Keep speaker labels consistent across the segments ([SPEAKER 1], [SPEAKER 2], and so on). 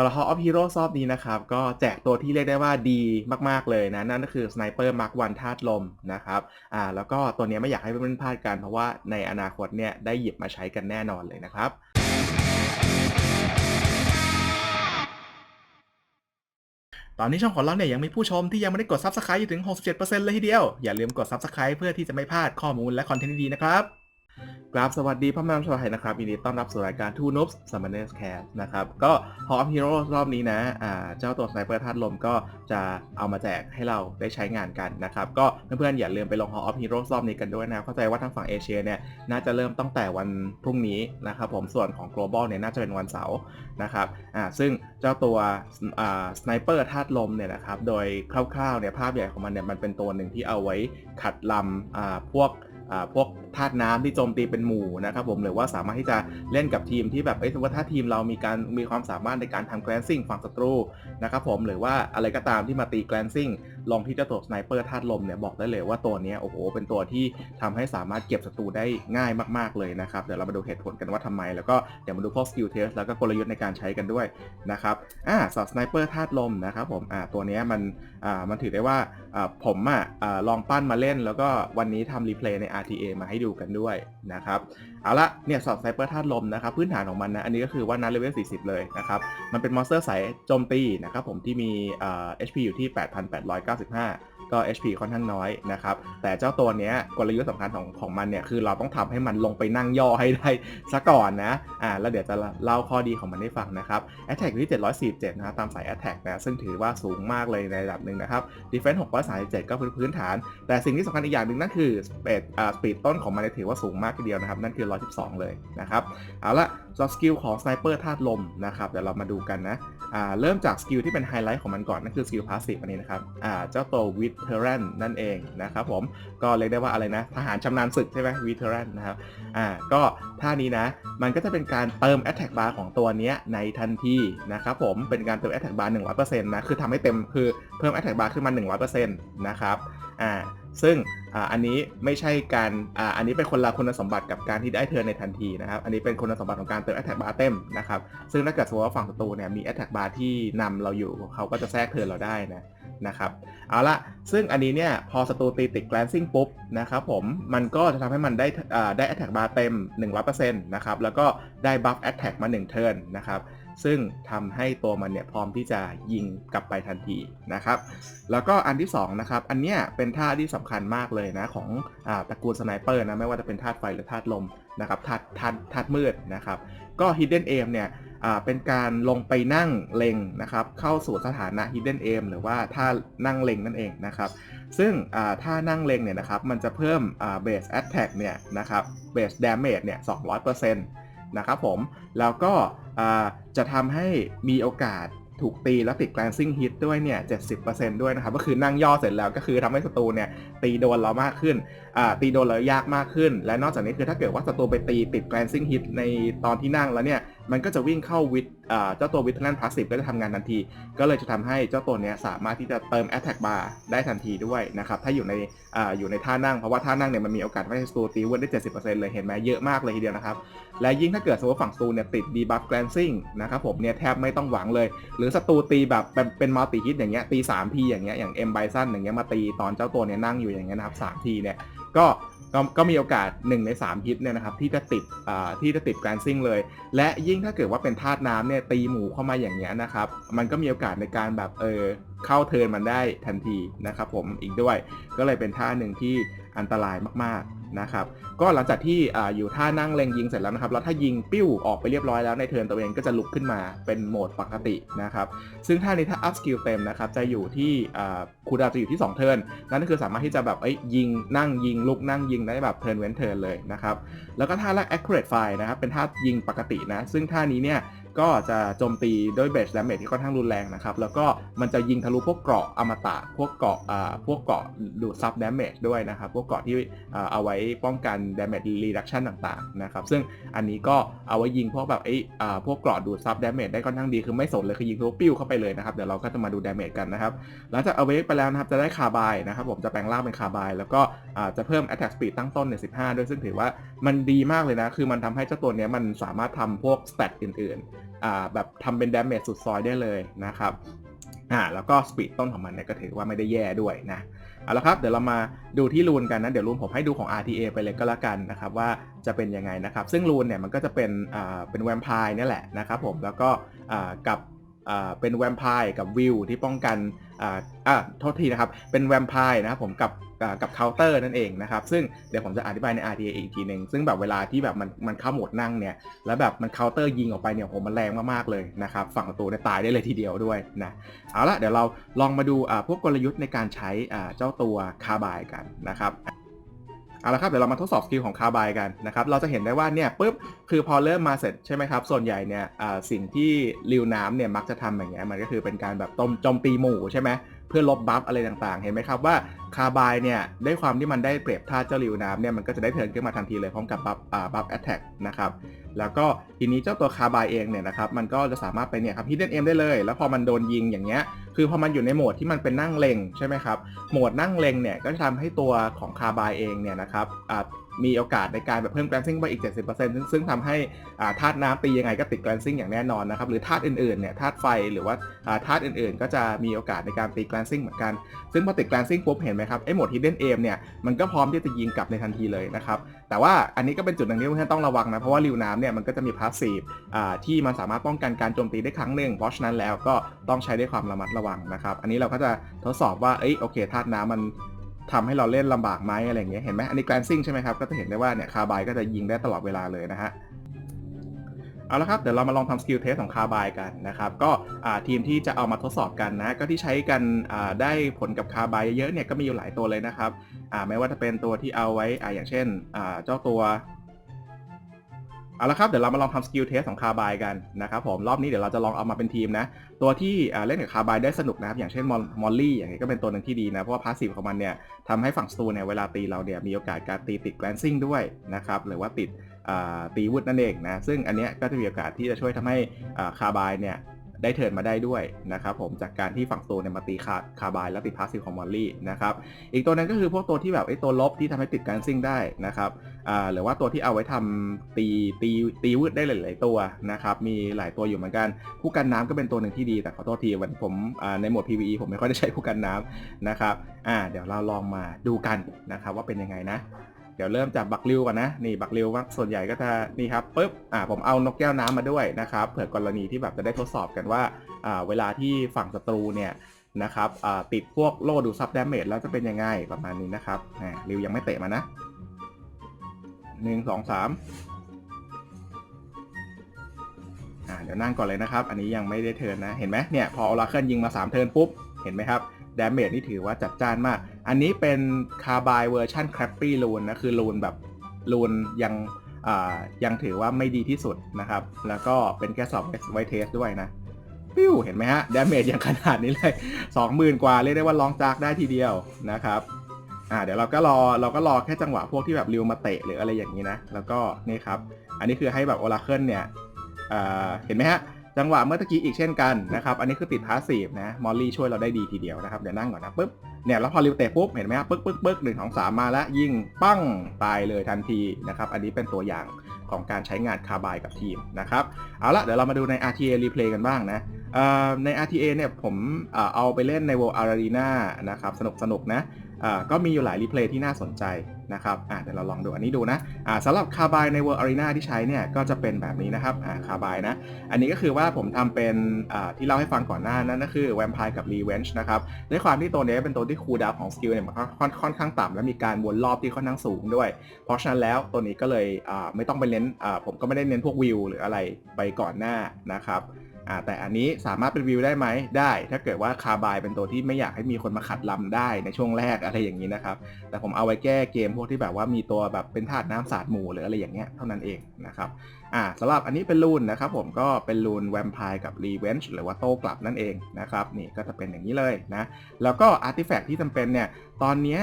[SPEAKER 1] สำหรับ Hall of Heroes รอบนี้นะครับ ก็แจกตัวที่เรียกได้ว่าดีมาก ๆ เลยนะ นั่นก็คือ Sniper Mark 1ธาตุลมนะครับอ่าแล้วก็ตัวนี้ไม่อยากให้เพื่อนๆพลาดกัน เพราะว่าในอนาคตเนี่ยได้หยิบมาใช้กันแน่นอนเลยนะครับตอนนี้ช่องของเราเนี่ยยังมีผู้ชมที่ยังไม่ได้กด Subscribe อยู่ถึง 67%เลยทีเดียว อย่าลืมกด Subscribe เพื่อที่จะไม่พลาดข้อมูลและคอนเทนต์ดีๆนะครับ กราบสวัสดีพ่อแม่ชาวไทยนะครับยินดีต้อนรับสู่รายการ Two Noobs Summoners Cast นะครับ ก็ Hall of Heroes รอบนี้นะอ่าเจ้าตัว Sniper ธาตุลมก็จะเอามาแจกให้เราได้ใช้งานกันนะครับ ก็เพื่อนๆอย่าลืมไปลง Hall of Heroes รอบนี้กันด้วยนะ เข้าใจว่าทางฝั่งเอเชียเนี่ย น่าจะเริ่มตั้งแต่วันพรุ่งนี้นะครับผมส่วนของ global เนี่ยน่าจะเป็นวันเสาร์นะครับอ่าซึ่งเจ้าตัวอ่า Sniper ธาตุลมเนี่ยนะครับโดยคร่าวๆเนี่ยภาพใหญ่ของมันเนี่ยมันเป็นตัวหนึ่งที่เอาไว้ขัดลำอ่าพวกอ่าพวก ธาตุน้ำที่โจมตีเป็นหมู่นะครับผมหรือว่าสามารถที่จะเล่นกับทีมที่แบบเอ้ยสมมติว่าถ้าทีมเรามีการมีความสามารถในการทำแกลนซิ่งฝั่งศัตรูนะครับผมหรือว่าอะไรก็ตามที่มาตีแกลนซิ่งลองที่เจ้าตัวสไนเปอร์ธาตุลมเนี่ยบอกได้เลยว่าตัวนี้โอ้โหเป็นตัวที่ทำให้สามารถเก็บศัตรูได้ง่ายมากๆเลยนะครับเดี๋ยวเรามาดูเหตุผลกันว่าทำไม แล้วก็เดี๋ยวมาดูพวกสกิลเทสแล้วก็กลยุทธ์ในการใช้กันด้วยนะครับอ่าสอดสไนเปอร์ธาตุลมนะครับผมอ่าตัวนี้มันอ่ามันถือได้ว่าอ่าผมอะอ่าลองปั้นมาเล่น แล้วก็วันนี้ทำรีเพลย์ใน RTA มาให้ดูกันด้วยนะครับเอาละเนี่ยสอดไซเปอร์ธาตุลมนะครับพื้นฐานของมันนะอันนี้ก็คือว่านัดเลเวล 40 เลยนะครับมันเป็นมอนสเตอร์สายโจมตีนะครับผมที่มี HP อยู่ที่ 8,895ก็ HP ค่อนข้างน้อยนะครับ แต่เจ้าตัวเนี้ยกลยุทธ์สำคัญของของมันเนี่ยคือเราต้องทำให้มันลงไปนั่งย่อให้ได้ซะก่อนนะ อ่า แล้วเดี๋ยวจะเล่าข้อดีของมันให้ฟังนะครับ Attack ที่ 747 นะครับตามสาย Attack นะซึ่งถือว่าสูงมากเลยในระดับหนึ่งนะครับ Defense 637 ก็พื้นพื้นฐาน แต่สิ่งที่สำคัญอีกอย่างหนึ่งนั่นคือ Speed อ่า Speed ต้นของมันถือว่าสูงมากทีเดียวนะครับ นั่นคือ 112 เลยนะครับ เอาละ soft skill ของ Sniper ธาตุลมนะครับ เดี๋ยวเรามาดูกันนะ เริ่มจากสกิลที่เป็นไฮไลท์ของมันก่อน นั่นคือสกิลพาสซีฟอันนี้นะครับเจ้าตัว Veteran นั่นเองนะครับผมก็เรียกได้ว่าอะไรนะ ทหารชำนาญศึกใช่ไหม Veteran นะครับก็ท่านี้นะ มันก็จะเป็นการเติม Attack Bar ของตัวนี้ในทันทีนะครับผมเป็นการเติม Attack Bar 100%นะ คือทำให้เต็มคือเพิ่ม Attack Bar ขึ้นมา 100%นะครับอ่า ซึ่งอันนี้ไม่ใช่การออันนี้เป็นคนละคุณสมบัติกับการที่ได้เทิร์นในทันทีนะครับ อันนี้เป็นคุณสมบัติของการเติม Attack Bar เต็มนะครับ ซึ่งถ้าเกิดสมมติว่าฝั่งศัตรูเนี่ยมี Attack Bar ที่นำเราอยู่เขาก็จะแทรกเทิร์นเราได้นะนะครับเอาละซึ่งอันนี้เนี่ยพอศัตรูตีติด glancing ปุ๊บนะครับผมมันก็จะทำให้มันได้อ่าได้ attack bar เต็ม 100%นะครับแล้วก็ได้ buff attack มา1 turn นะครับ ซึ่งทำให้ตัวมันเนี่ยพร้อมที่จะยิงกลับไปทันทีนะครับ แล้วก็อันที่2นะครับ อันเนี้ยเป็นท่าที่สำคัญมากเลยนะของอตระกูลสไนเปอร์นะไม่ว่าจะเป็นธาตุไฟหรือธาตุลมนะครับธาตุธาตุธาตุมืดนะครับ ก็ hidden aim เนี่ยเป็นการลงไปนั่งเล็งนะครับ เข้าสู่สถานะ hidden aim หรือว่าท่านั่งเล็งนั่นเองนะครับ ซึ่งท่านั่งเล็งเนี่ยนะครับ มันจะเพิ่มอ่า base attack เนี่ยนะครับ base damage เนี่ย200%น นะครับผม แล้วก็จะทำให้มีโอกาสถูกตีแล้วติด glancing hit ด้วยเนี่ย70%ด้วยนะครับ ก็คือนั่งย่อเสร็จแล้วก็คือทำให้ศัตรูเนี่ยตีโดนเรามากขึ้น ตีโดนเรายากมากขึ้น และนอกจากนี้คือถ้าเกิดว่าศัตรูไปตีติด glancing hit ในตอนที่นั่งแล้วเนี่ย มันก็จะวิ่งเข้าวิดเจ้าตัววิทเทนพาสซีฟก็จะทำงานทันที ก็เลยจะทำให้เจ้าตัวนี้สามารถที่จะเติม attack bar ได้ทันทีด้วยนะครับถ้าอยู่ในออยู่ในท่านั่ง เพราะว่าท่านั่งเนี่ยมันมีโอกาสให้ศัตรูตีเวิร์ดได้ 70%เลยเห็นไหมเยอะมากเลยทีเดียวนะครับ และยิ่งถ้าเกิดสมมติว่าฝั่งศัตรูเนี่ยติด debuff glancing นะครับผมเนี่ยแทบไม่ต้องหวังเลย หรือศัตรูตีแบบเป็นมัลติฮิตอย่างเงี้ยตี3ทีอย่างเงี้ยอย่าง M Bison อย่างเงี้ยมาตีตอนเจ้าตัวเนี่ยนั่งอยู่อย่างเงี้ยนะครับ3ทีเนี่ย ก็ก็ก็มีโอกาส 1 ใน 3 ฮิตเนี่ยนะครับที่จะติดอ่าที่จะติดการซิ่งเลย และยิ่งถ้าเกิดว่าเป็นธาตุน้ำเนี่ยตีหมูเข้ามาอย่างเงี้ยนะครับ มันก็มีโอกาสในการแบบเออเข้าเทิร์นมันได้ทันทีนะครับผมอีกด้วย ก็เลยเป็นท่าหนึ่งที่อันตรายมากๆ นะครับก็หลังจากที่อยู่ท่านั่งเล็งยิงเสร็จแล้วนะครับแล้วถ้ายิงปิ้วออกไปเรียบร้อยแล้วในเทิร์นตัวเองก็จะลุกขึ้นมาเป็นโหมดปกตินะครับซึ่งท่านี้ถ้าอัพสกิลเต็มนะครับจะอยู่ที่คูดาวจะอยู่ที่ 2 เทิร์นนั่นก็คือสามารถที่จะแบบเอ้ยยิงนั่งยิงลุกนั่งยิงได้แบบเทิร์นเว้นเทิร์นเลยนะครับแล้วก็ท่าแรก accurate fire นะครับเป็นท่ายิงปกตินะซึ่งท่านี้เนี่ยก็จะโจมตีด้วยเบส damage ที่ค่อนข้างรุนแรงนะครับ แล้วก็มันจะยิงทะลุพวกเกราะอมตะ พวกเกราะอ่าพวกเกราะดูดซับ damage ด้วยนะครับ พวกเกราะที่อ่าเอาไว้ป้องกัน damage reduction ต่างๆนะครับ ซึ่งอันนี้ก็เอาไว้ยิงพวกแบบไอ้อ่าพวกเกราะดูดซับ damage ได้ค่อนข้างดีคือไม่สนเลยคือยิงทะลุปิ้วเข้าไปเลยนะครับ เดี๋ยวเราก็จะมาดู damage กันนะครับ หลังจากเอาเวกไปแล้วนะครับจะได้คาบายนะครับ ผมจะแปลงร่างเป็นคาบายแล้วก็อ่าจะเพิ่ม attack speed ตั้งต้นเนี่ย15 ด้วยซึ่งถือว่ามันดีมากเลยนะ คือมันทำให้เจ้าตัวเนี้ยมันสามารถทำพวก stat อื่นอ่าแบบทำเป็นดาเมจสุดซอยได้เลยนะครับอ่าแล้วก็สปีดต้นของมันเนี่ยก็ถือว่าไม่ได้แย่ด้วยนะเอาละครับเดี๋ยวเรามาดูที่รูนกันนะเดี๋ยวรูนผมให้ดูของ RTA ไปเลยก็แล้วกันนะครับว่าจะเป็นยังไงนะครับ ซึ่งรูนเนี่ยมันก็จะเป็นอ่าเป็นแวมไพร์นี่แหละนะครับผมแล้วก็อ่ากับอ่าเป็นแวมไพร์กับวิวที่ป้องกันอ่าอ่าโทษทีนะครับเป็นแวมไพร์นะครับผมกับ กับเคาน์เตอร์นั่นเองนะครับ ซึ่งเดี๋ยวผมจะอธิบายใน RTA อีกทีหนึ่งซึ่งแบบเวลาที่แบบมันมันเข้าโหมดนั่งเนี่ย แล้วแบบมันเคาน์เตอร์ยิงออกไปเนี่ยโหมันแรงมากๆเลยนะครับ ฝั่งประตูเนี่ยตายได้เลยทีเดียวด้วยนะ เอาละเดี๋ยวเราลองมาดูอ่าพวกกลยุทธ์ในการใช้อ่าเจ้าตัวคาบายกันนะครับเอาละครับเดี๋ยวเรามาทดสอบสกิลของคาบายกันนะครับเราจะเห็นได้ว่าเนี่ยปุ๊บคือพอเริ่มมาเสร็จใช่ไหมครับ ส่วนใหญ่เนี่ยอ่าสิ่งที่ริวน้ำเนี่ยมักจะทำอย่างเงี้ยมันก็คือเป็นการแบบต้มโจมตีหมู่ใช่ไหม เพื่อลบบัฟอะไรต่างๆ เห็นไหมครับว่าคาบายเนี่ยด้วยความที่มันได้เปรียบท่าเจ้าริวน้ำเนี่ยมันก็จะได้เทิร์นขึ้นมาทันทีเลยพร้อมกับบัฟอ่าบัฟแอตแทกนะครับแล้วก็ทีนี้เจ้าตัวคาบายเองเนี่ยนะครับมันก็จะสามารถไปเนี่ยครับฮิดเด้นเอ็มได้เลย แล้วพอมันโดนยิงอย่างเงี้ยคือพอมันอยู่ในโหมดที่มันเป็นนั่งเล็งใช่ไหมครับโหมดนั่งเล็งเนี่ยก็จะทำให้ตัวของคาบายเองเนี่ยนะครับอ่า มีโอกาสในการแบบเพิ่มแกรนซิ่งไปอีก 70%ซึ่งซึ่งทำให้าธาตุน้ำตียังไงก็ติดแกรนซิ่งอย่างแน่นอนนะครับหรือธาตุอื่นๆเนี่ยธาตุไฟหรือว่าาธาตุอื่นๆ ก็จะมีโอกาสในการตีแกรนซิ่งเหมือนกัน ซึ่งพอติดแกรนซิ่งปุ๊บเห็นไหมครับไอ้โหมด Hidden Aim เนี่ยมันก็พร้อมที่จะยิงกลับในทันทีเลยนะครับแต่ว่าอันนี้ก็เป็นจุดหนึ่งที่เพื่อนต้องระวังนะเพราะว่าริวน้ำเนี่ยมันก็จะมีพาสซีฟที่มันสามารถป้องกันการโจมตีได้ครั้งหนึ่งเพราะฉะนั้นแล้วก็ต้องใช้ด้วยความระมัดระวังนะครับอันนี้เราก็จะทดสอบว่าเอ้ยโอเคธาตุน้ำมัน ทำให้เราเล่นลำบากไหมอะไรอย่างเงี้ยเห็นไหมอันนี้แกรนซิ่งใช่ไหมครับก็จะเห็นได้ว่าเนี่ยคาบายก็จะยิงได้ตลอดเวลาเลยนะฮะเอาละครับเดี๋ยวเรามาลองทำสกิลเทสของคาบายกันนะครับก็ทีมที่จะเอามาทดสอบกันนะ ก็ที่ใช้กันได้ผลกับคาบายเยอะๆเนี่ยก็มีอยู่หลายตัวเลยนะครับไม่ว่าจะเป็นตัวที่เอาไว้ออย่างเช่นเจ้าตัว เอาละครับเดี๋ยวเรามาลองทำสกิลเทสของคาบายกันนะครับผมรอบนี้เดี๋ยวเราจะลองเอามาเป็นทีมนะ ตัวที่เล่นกับคาบายได้สนุกนะครับ อย่างเช่นมอลมอลลี่อย่างนี้ก็เป็นตัวหนึ่งที่ดีนะ เพราะว่าพาสซีฟของมันเนี่ยทำให้ฝั่งสตูเนี่ยเวลาตีเราเนี่ยมีโอกาสการตีติดแกลนซิ่งด้วยนะครับหรือว่าติดตีวุฒนั่นเองนะซึ่งอันเนี้ยก็จะมีโอกาสที่จะช่วยทำให้คาบายเนี่ย ได้เทิร์นมาได้ด้วยนะครับผมจากการที่ฝั่งตัวเนี่ยมาตีคาคาบายแล้วติดพาสซีฟของมอลลี่นะครับอีกตัวนั้นก็คือพวกตัวที่แบบไอ้ตัวลบที่ทำให้ติดการซิ่งได้นะครับอ่าหรือว่าตัวที่เอาไว้ทำตีตีตีวืดได้หลาย ๆ ตัวนะครับมีหลายตัวอยู่เหมือนกันผู้กันน้ำก็เป็นตัวหนึ่งที่ดีแต่ขอโทษทีวันผมอ่าในโหมด PVE ผมไม่ค่อยได้ใช้ผู้กันน้ำนะครับอ่าเดี๋ยวเราลองมาดูกันนะครับว่าเป็นยังไงนะ เดี๋ยวเริ่มจากบักริวก่อนนะนี่บักริวว่าส่วนใหญ่ก็จะนี่ครับปุ๊บอ่าผมเอานกแก้วน้ำมาด้วยนะครับเผื่อกรณีที่แบบจะได้ทดสอบกันว่าอ่าเวลาที่ฝั่งศัตรูเนี่ยนะครับอ่าติดพวกโล่ดูซับดาเมจแล้วจะเป็นยังไงประมาณนี้นะครับอ่าริวยังไม่เตะมานะหนึ่งสองสามอ่าเดี๋ยวนั่งก่อนเลยนะครับ อันนี้ยังไม่ได้เทินนะ เห็นไหมเนี่ยพอออราเคิลยิงมา 3 เทินปุ๊บ เห็นไหมครับดาเมจนี่ถือว่าจัดจ้านมาก อันนี้เป็นคาบายเวอร์ชันแครปปี้ลูนนะคือลูนแบบลูนยังยังถือว่าไม่ดีที่สุดนะครับ แล้วก็เป็นแค่สอบไวเทสด้วยนะ ปิ้วเห็นไหมฮะดาเมจยังขนาดนี้เลย 20,000 กว่าเรียกได้ว่าลองจากได้ทีเดียวนะครับอ่าเดี๋ยวเราก็รอเราก็รอแค่จังหวะพวกที่แบบริวมาเตะหรืออะไรอย่างนี้นะ แล้วก็นี่ครับ อันนี้คือให้แบบโอราเคิลเนี่ยอ่าเห็นไหมฮะ จังหวะเมื่อตะกี้อีกเช่นกันนะครับ อันนี้คือติดพาสซีฟนะ มอลลี่ช่วยเราได้ดีทีเดียวนะครับ เดี๋ยวนั่งก่อนนะปุ๊บ เนี่ยแล้วพอริวเตะปุ๊บเห็นไหมครับปึ๊กปึ๊กปึ๊กหนึ่งสองสามมาแล้วยิงปั้งตายเลยทันทีนะครับอันนี้เป็นตัวอย่างของการใช้งานคาบายกับทีมนะครับเอาละเดี๋ยวเรามาดูใน RTA replay กันบ้างนะใน RTA เนี่ยผมเอาไปเล่นใน World Arena นะครับสนุกสนุกนะก็มีอยู่หลายรีเพลย์ที่น่าสนใจ นะครับอ่าเดี๋ยวเราลองดูอันนี้ดูนะอ่าสำหรับคาบายใน World Arena ที่ใช้เนี่ยก็จะเป็นแบบนี้นะครับอ่าคาบายนะ อันนี้ก็คือว่าผมทำเป็นอ่าที่เล่าให้ฟังก่อนหน้านั้นก็คือแวมไพร์กับรีเวน e นะครับด้วยความที่ตัวนี้เป็นตัวที่คูลดาวของสกิลเนี่ยมันค่อนค่อนข้างต่ำและมีการวนรอบที่ค่อนข้างสูงด้วย เพราะฉะนั้นแล้วตัวนี้ก็เลยอ่าไม่ต้องไปเน้นอ่าผมก็ไม่ได้เน้นพวกวิวหรืออะไรไปก่อนหน้านะครับ อ่าแต่อันนี้สามารถเป็นวิวได้ไหมได้ ถ้าเกิดว่าคาบายเป็นตัวที่ไม่อยากให้มีคนมาขัดลำได้ในช่วงแรกอะไรอย่างนี้นะครับ แต่ผมเอาไว้แก้เกมพวกที่แบบว่ามีตัวแบบเป็นธาตุน้ำสาดหมู่หรืออะไรอย่างเงี้ยเท่านั้นเองนะครับอ่าสำหรับอันนี้เป็นรูนนะครับผมก็เป็นรูนแวมไพร์กับรีเวนจ์หรือว่าโต้กลับนั่นเองนะครับนี่ก็จะเป็นอย่างนี้เลยนะแล้วก็อาร์ติแฟกต์ที่จำเป็นเนี่ยตอนนี้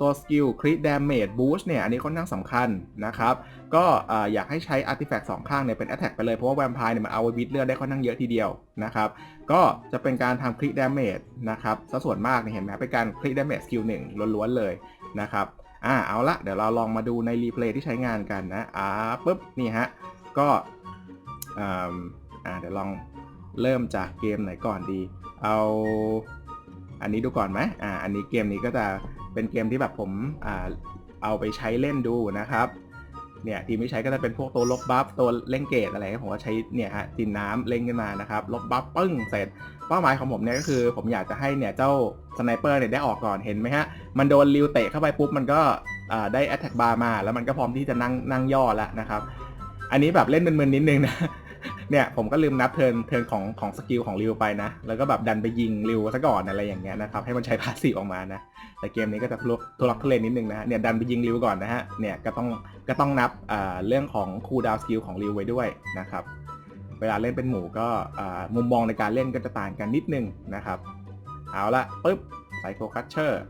[SPEAKER 1] ตัวสกิลคริดดามจบูสต์เนี่ยอันนี้ค่อนข้างสำคัญนะครับก็อยากให้ใช้อาร์ติแฟกต์สองข้างเนี่ยเป็น Attack ไปเลยเพราะว่าแวมไพร์เนี่ยมันเอาไว้วิดเลือดได้ค่อนข้างเยอะทีเดียวนะครับก็จะเป็นการทำคลิกดาเมจนะครับซะส่วนมากเนี่ยเห็นไหมเป็นการคลิกดาเมจสกิลหนึ่งล้วนๆเลยนะครับ อ่าเอาละเดี๋ยวเราลองมาดูในรีเพลย์ที่ใช้งานกันนะอ่าปุ๊บนี่ฮะก็อ่าอ่าเดี๋ยวลองเริ่มจากเกมไหนก่อนดี เอาอันนี้ดูก่อนไหมอ่าอันนี้เกมนี้ก็จะเป็นเกมที่แบบผมอ่าเอาไปใช้เล่นดูนะครับ เนี่ยทีมที่ใช้ก็จะเป็นพวกตัวลบบัฟตัวเล่งเกตอะไรผมก็ใช้เนี่ยฮะจินน้ำเล่งขึ้นมานะครับลบบัฟปึ้งเสร็จเป้าหมายของผมเนี่ยก็คือผมอยากจะให้เนี่ยเจ้าสไนเปอร์เนี่ยได้ออกก่อนเห็นไหมฮะมันโดนริวเตะเข้าไปปุ๊บมันก็ได้แอตแทกบาร์มา แล้วมันก็พร้อมที่จะนั่งนั่งย่อแล้วนะครับอันนี้แบบเล่นมึนๆนิดนึงนะ เนี่ยผมก็ลืมนับเทิร์นเทิร์นของของสกิลของริวไปนะ แล้วก็แบบดันไปยิงริวซะก่อนอะไรอย่างเงี้ยนะครับให้มันใช้พาสซีออกมานะแต่เกมนี้ก็จะทุลักทุลักทุเลนิดนึงนะเนี่ยดันไปยิงริวก่อนนะฮะเนี่ยก็ต้องก็ต้องนับอ่าเรื่องของคูลดาวสกิลของริวไว้ด้วยนะครับเวลาเล่นเป็นหมู่ก็อ่ามุมมองในการเล่นก็จะต่างกันนิดนึงนะครับ เอาละปุ๊บไซโคคัตเชอร์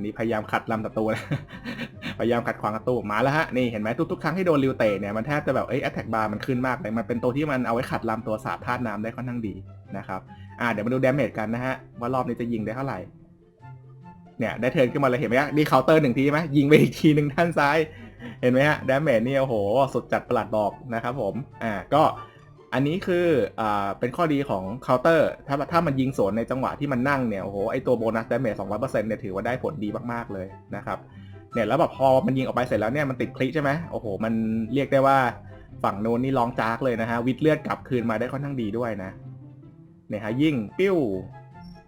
[SPEAKER 1] นนี้พยายามขัดลำศัตรูนะพยายามขัดขวางศัตรูมาแล้วฮะนี่เห็นไหมทุกๆครั้งที่โดนริวเตะเนี่ยมันแทบจะแบบเอ้ยแอตแทกบาร์มันขึ้นมากเลยมันเป็นตัวที่มันเอาไว้ขัดลำตัวสาดธาตุน้ำได้ค่อนข้างดีนะครับอ่าเดี๋ยวมาดูดาเมจกันนะฮะว่ารอบนี้จะยิงได้เท่าไหร่เนี่ยได้เทิร์นขึ้นมาเลยเห็นไหมฮะนี่เคาน์เตอร์หนึ่งทีไหมยิงไปอีกทีหนึ่งด้านซ้าย เห็นไหมฮะดาเมจนี่โอ้โหสุดจัดประหลาดบอกนะครับผมอ่าก็ อันนี้คืออ่าเป็นข้อดีของเคาน์เตอร์ ถ้าถ้ามันยิงสวนในจังหวะที่มันนั่งเนี่ยโอ้โหไอตัวโบนัสดาเมจสองร้อยเปอร์เซ็นต์เนี่ยถือว่าได้ผลดีมากๆเลยนะครับเนี่ยแล้วแบบพอมันยิงออกไปเสร็จแล้วเนี่ยมันติดคลิใช่ไหมโอ้โห มันเรียกได้ว่าฝั่งโน้นนี่ร้องจากเลยนะฮะวิดเลือดกลับคืนมาได้ค่อนข้างดีด้วยนะเนี่ยฮะยิ่งปิ้ว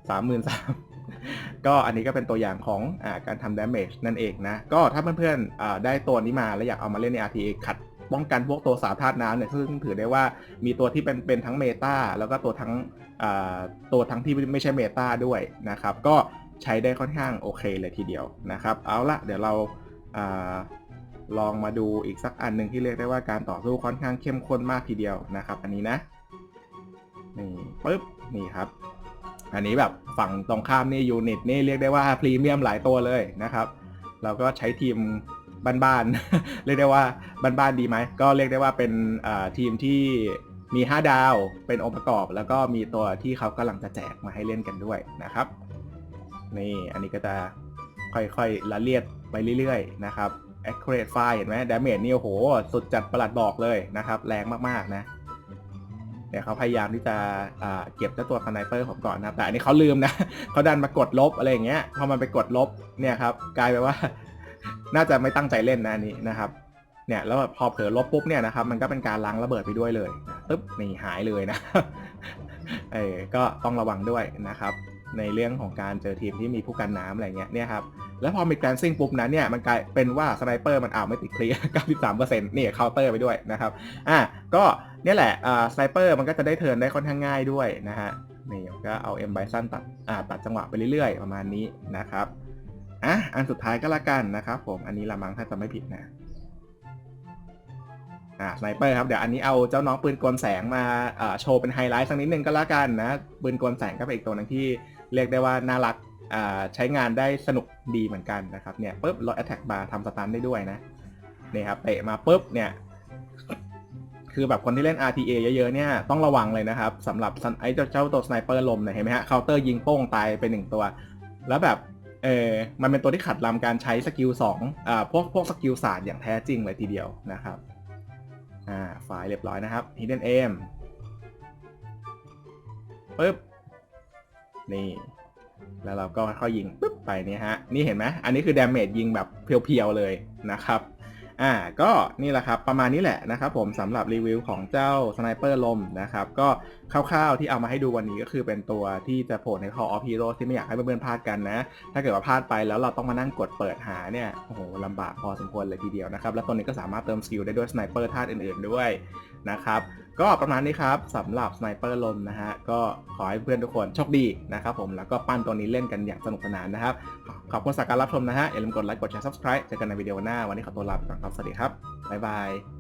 [SPEAKER 1] สามหมื่นสามก็อันนี้ก็เป็นตัวอย่างของอการทำ damage นั่นเองนะ ก็ถ้าเพื่อนๆได้ตัวนี้มาแล้วอยากเอามาเล่นใน RTA ขัด ป้องกันพวกตัวสาธาตุน้ำเนี่ยซึ่งถือได้ว่ามีตัวที่เป็นเป็นทั้งเมตาแล้วก็ตัวทั้งตัวทั้งที่ไม่ใช่เมตาด้วยนะครับ ก็ใช้ได้ค่อนข้างโอเคเลยทีเดียวนะครับ เอาละเดี๋ยวเราอาลองมาดูอีกสักอันหนึ่งที่เรียกได้ว่าการต่อสู้ค่อนข้างเข้มข้นมากทีเดียวนะครับ อันนี้นะนี่ปึ๊บนี่ครับอันนี้แบบฝั่งตรงข้ามนี่ยูนิตนี่เรียกได้ว่าพรีเมียมหลายตัวเลยนะครับ เราก็ใช้ทีม บ้านๆ เรียกได้ว่าบ้านๆดีไหม ก็เรียกได้ว่าเป็นทีมที่มี 5 ดาวเป็นองค์ประกอบ แล้วก็มีตัวที่เขากำลังจะแจกมาให้เล่นกันด้วยนะครับ นี่อันนี้ก็จะค่อยๆละเลียดไปเรื่อยๆ นะครับ accurate fire เห็นไหม damage นี่โอ้โห สุดจัดประหลัดบอกเลยนะครับ แรงมากๆนะเดี๋ยวเขาพยายามที่จะเก็บเจ้าตัวสไนเปอร์ผมก่อนนะแต่อันนี้เขาลืมนะเขาดันมากดลบอะไรอย่างเงี้ยพอมันไปกดลบเนี่ยครับกลายไปนว่า น่าจะไม่ตั้งใจเล่นนะอันนี้นะครับเนี่ยแล้วพอเผลอลบปุ๊บเนี่ยนะครับมันก็เป็นการล้างระเบิดไปด้วยเลยปึ๊บนี่หายเลยนะเออก็ต้องระวังด้วยนะครับ ในเรื่องของการเจอทีมที่มีผู้กันน้ำอะไรเงี้ยเนี่ยครับแล้วพอมีการซิ่งปุ๊บนะเนี่ยมันกลายเป็นว่าสไนเปอร์มันอ้าวไม่ติดเคลียร์93%นี่เคาน์เตอร์ไปด้วยนะครับอะก็เนี่ยแหละอ่าสไนเปอร์มันก็จะได้เทิร์นได้ค่อนข้างง่ายด้วยนะฮะนี่ก็เอาเอ็มไบซันตัดอ่าตัดจังหวะไปเรื่อยๆ ประมาณนี้นะครับ อะอันสุดท้ายก็และกันนะครับผมอันนี้ละมั้งถ้าจะไม่ผิดนะอ่าสไนเปอร์ครับเดี๋ยวอันนี้เอาเจ้าน้องปืนกลแสงมาอ่าโชว์เป็นไฮไลท์สักนิดนึงก็แล้วกันนะปืนกลแสงก็เป็นอีกตัวหนึงที่เรียกได้ว่าน่ารักอ่าใช้งานได้สนุกดีเหมือนกันนะครับเนี่ยปุ๊บลด attack bar ทำสตันได้ด้วยนะนี่ครับเตะมาปุ๊บเนี่ยคือแบบคนที่เล่น RTA เยอะๆเนี่ยต้องระวังเลยนะครับสำหรับไอ้เจ้าเจ้าตัวสไนเปอร์ลมเนี่ยเห็นไหมฮะเคาน์เตอร์ยิงโป้งตายไปหนึ่งตัว แล้วแบบ เออมันเป็นตัวที่ขัดลำการใช้สกิลสองอ่าพวกพวกสกิลศาสตร์อย่างแท้จริงเลยทีเดียวนะครับ อ่าฝ่ายเรียบร้อยนะครับ Hidden Aim ปึ๊บ นี่ แล้วเราก็ค่อยยิงปึ๊บไปเนี่ยฮะ นี่เห็นไหมอันนี้คือดาเมจยิงแบบเพียวๆเลยนะครับ อ่าก็นี่แหละครับประมาณนี้แหละนะครับผมสำหรับรีวิวของเจ้าสไนเปอร์ลมนะครับก็คร่าวๆที่เอามาให้ดูวันนี้ก็คือเป็นตัวที่จะโผล่ใน Call of Heroes ที่ไม่อยากให้เพื่อนๆพลาดกันนะ ถ้าเกิดว่าพลาดไปแล้วเราต้องมานั่งกดเปิดหาเนี่ยโอ้โหลำบากพอสมควรเลยทีเดียวนะครับ และตัวนี้ก็สามารถเติมสกิลได้ด้วยสไนเปอร์ธาตุอื่นๆด้วยนะครับ ก็ประมาณนี้ครับสำหรับสไนเปอร์ลมนะฮะก็ขอให้เพื่อนทุกคนโชคดีนะครับผมแล้วก็ปั้นตัวนี้เล่นกันอย่างสนุกสนานนะครับ ขอบคุณสักการรับชมนะฮะอย่าลืมกดไลค์กดแชร์ subscribe เจอกันในวิดีโอหน้าวันนี้ขอตัวลาไปก่อนครับสวัสดีครับบ๊ายบาย